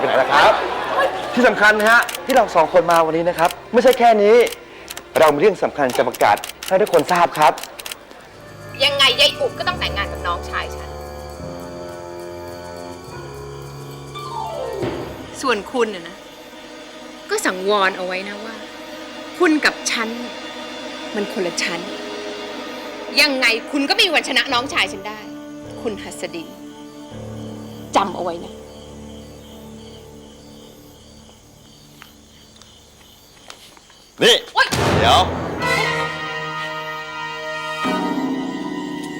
ไปไหนล่ะครับ ที่สำคัญนะฮะที่เราสองคนมาวันนี้นะครับ ไม่ใช่แค่นี้ เรามีเรื่องสำคัญจะประกาศให้ทุกคนทราบครับ ยังไงยายอุก็ต้องแต่งงานกับน้องชายฉัน ส่วนคุณน่ะนะ ก็สังวรเอาไว้นะว่า คุณกับฉันเนี่ยมันคนละชั้น ยังไงคุณก็ไม่มีวันชนะน้องชายฉันได้ คุณหัสดินจำเอาไว้นะ นี่ โอ๊ยเดี๋ยว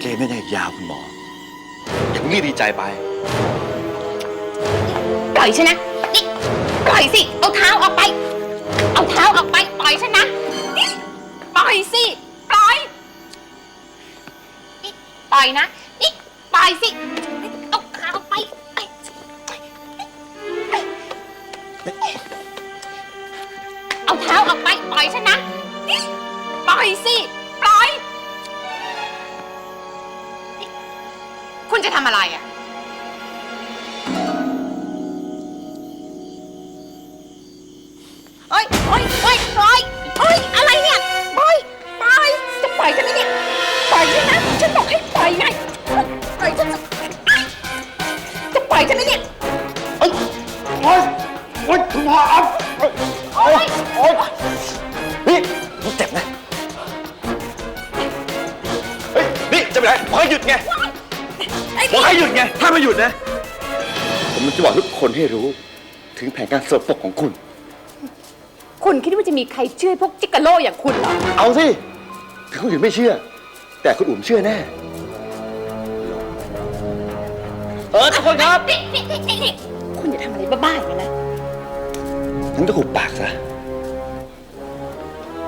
เกมไม่ได้ยาวคุณหมอ อย่าเพิ่งรีบดีใจไป ปล่อยฉันนะ นี่ปล่อยสิ เอาเท้าออกไป เอาเท้าออกไป ปล่อยฉันนะนี่ปล่อยสิ ปล่อยนี่ปล่อยนะ นี่ปล่อยสิ เอาเท้าออกไปปล่อยฉันนะนี่ปล่อยสิ ปล่อยนี่คุณจะทำอะไรอะเอ้ยเอ้ยเอ้ยปล่อยเอ้ย อะไรเนี่ยปล่อยปล่อยจะปล่อยฉันไหมเนี่ย ปล่อยฉันนะ ฉันบอกให้ปล่อยไงปล่อยฉันจะจะปล่อยฉันไหมเนี่ยโอ๊ยโอ๊ยโอ๊ยคุณพ่อครับ โอ๊ยโอ๊ยนี่นี่เจ็บนะ เฮ้ย นี่จะไปไหนบอกให้หยุดไงไอ้บอกให้หยุดไง ถ้าไม่หยุดนะ ผมจะบอกทุกคนให้รู้ ถึงแผนการสบตกของคุณ คุณคิดว่าจะมีใครเชื่อพวกจิกกะโลอย่างคุณเหรอ เอาสิ ถึงคนอื่นไม่เชื่อ แต่คุณอุ่มเชื่อแน่ เออทุกคนครับนี่นี่นี่นี่นี่คุณอย่าทำอะไรบ้าๆอย่างนั้นนะ งั้นก็หุบปากซะ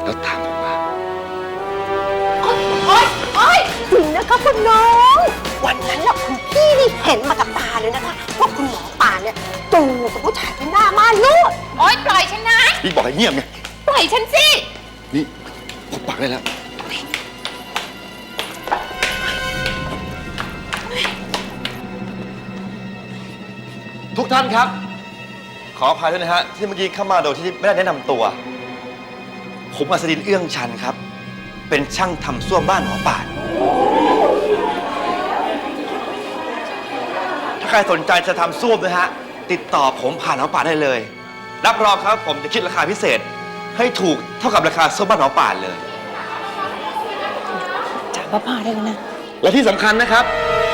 แล้วตามผมมาโอ๊ยโอ๊ยโอ๊ยจริงนะคะคุณน้อง วันนั้นน่ะคุณพี่นี่เห็นมากับตาเลยนะคะว่าคุณหมอป่านเนี่ยจูบกับผู้ชายที่หน้าม่านรูดโอ๊ยปล่อยฉันนะพี่บอกให้เงียบไง ปล่อยฉันสิ นี่หุบปากได้แล้ว ทุกท่านครับ ขออภัยด้วยนะฮะที่เมื่อกี้เข้ามาโดยที่ไม่ได้แนะนำตัว ผมอัศดินเอื้องชันครับ เป็นช่างทำส้วมบ้านหมอป่าน ถ้าใครสนใจจะทำส้วมนะฮะ ติดต่อผมผ่านหมอป่านได้เลย รับรองครับผมจะคิดราคาพิเศษ ให้ถูกเท่ากับราคาส้วมบ้านหมอป่านเลยจ่ายบ้าๆได้แล้วนะ และที่สำคัญนะครับ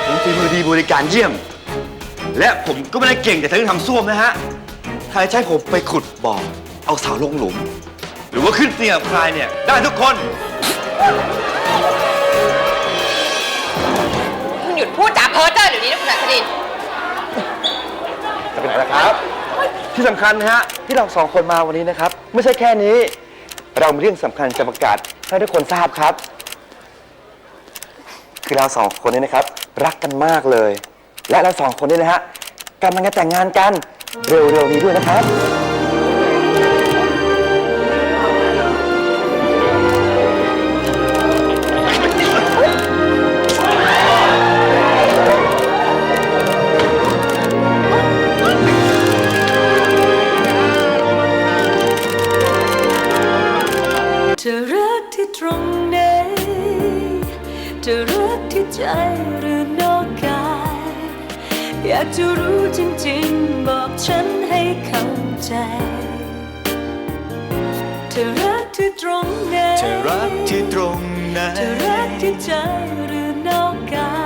ผมฝีมือดีบริการเยี่ยม และผมก็ไม่ได้เก่งแต่เรื่องทำส้วมนะฮะ ใครจะใช้ผมไปขุดบ่อเอาเสาลงหลุมห รือว่าขึ้นเตียงกับใครเนี่ยได้ทุกคน คุณหยุดพูดจาเพ้อเจ้อเดี๋ยวนี้นะคุณอัศดิน จะไปไหนล่ะครับ ที่สำคัญนะฮะที่เราสองคนมาวันนี้นะครับ ไม่ใช่แค่นี้ เรามีเรื่องสำคัญจะประกาศให้ทุกคนทราบครับ คือเราสองคนนี้นะครับ รักกันมากเลย และเราสองคนนี้นะฮะกำลังจะแต่งงานกันเร็วๆนี้ด้วยนะครับ ตรงไหนจะรักที่ใจหรือนอกกาย อยากจะรู้จริงๆ บอกฉันให้เข้าใจเธอรักที่ตรงไหนเธอรักที่ตรงไหนเธอรักที่ใจหรือนอกกา